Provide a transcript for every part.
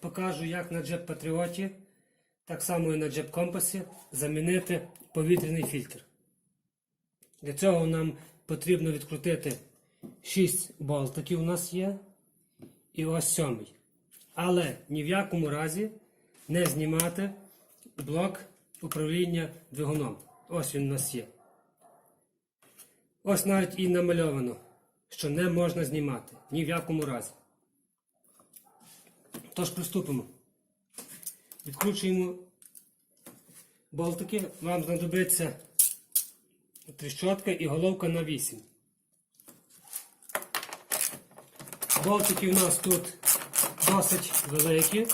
покажу, як на Джеп Патріоті, так само і на Джеп Компасі замінити повітряний фільтр. Для цього нам потрібно відкрутити 6 болтиків у нас є. І ось сьомий. Але ні в якому разі не знімати блок управління двигуном. Ось він у нас є. Ось навіть і намальовано, що не можна знімати. Ні в якому разі. Тож приступимо. Відкручуємо болтики. Вам знадобиться тріщотка і головка на 8. Болтики у нас тут досить великі.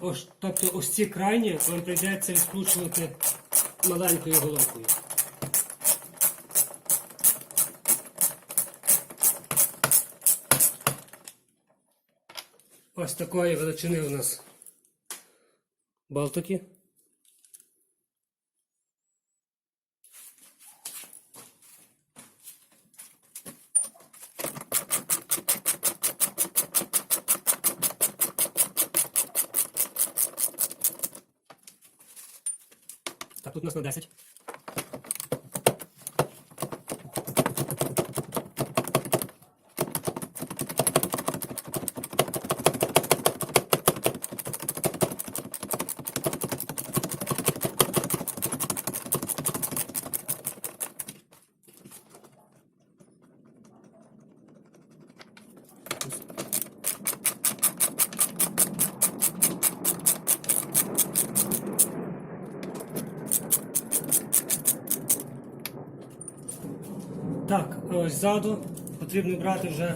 Ось, тобто ось ці крайні вам прийдеться відкручувати маленькою головкою. Ось такої величини у нас болтики. Так, тут у нас на 10. Так, ось ззаду потрібно брати вже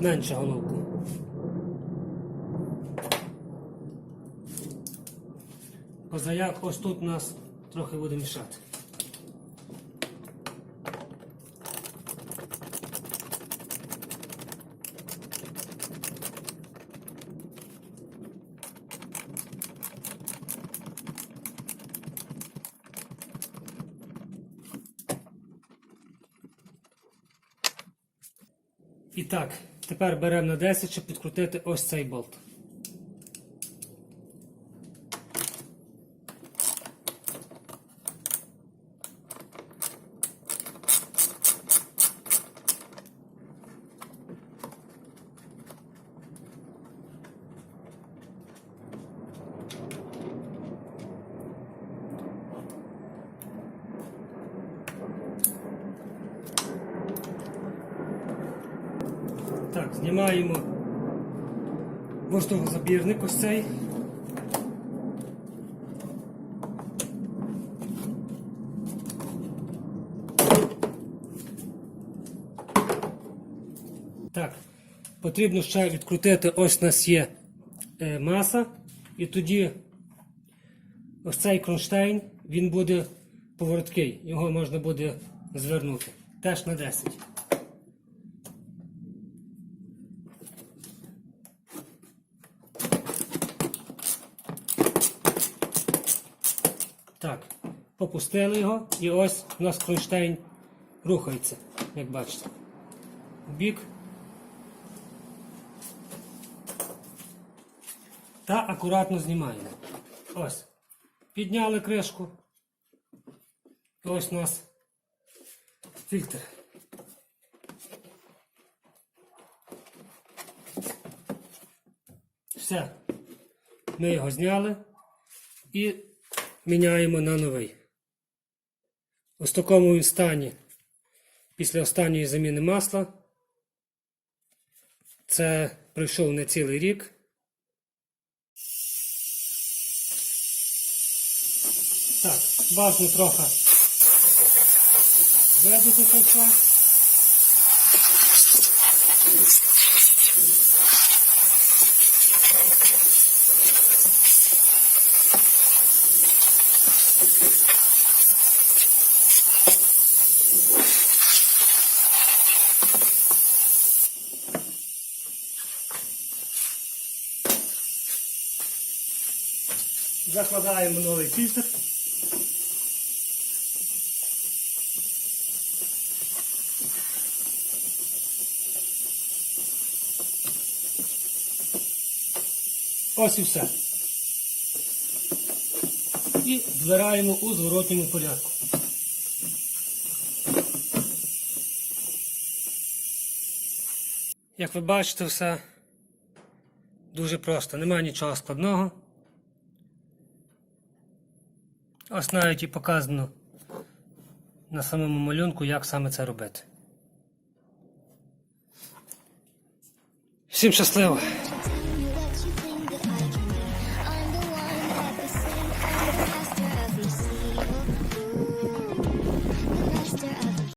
меншу головку. Позаяк ось тут у нас трохи буде мішати. І так, тепер беремо на 10, щоб підкрутити ось цей болт. Так, знімаємо воздухозабірник ось цей. Так, потрібно ще відкрутити, ось у нас є е, маса, і тоді ось цей кронштейн, він буде повороткий, його можна буде звернути. Теж на 10. Так, попустили його і ось у нас кронштейн рухається, як бачите. Бік. Та акуратно знімаємо. Ось. Підняли кришку. І ось у нас фільтр. Все. Ми його зняли і міняємо на новий. Ось такому стані після останньої заміни масла. Це пройшов не цілий рік. Так, бажано трохи видути це все. Закладаємо новий фільтр. Ось і все. І збираємо у зворотньому порядку. Як ви бачите, все дуже просто, немає нічого складного. Ось навіть і показано на самому малюнку, як саме це робити. Всім щасливо!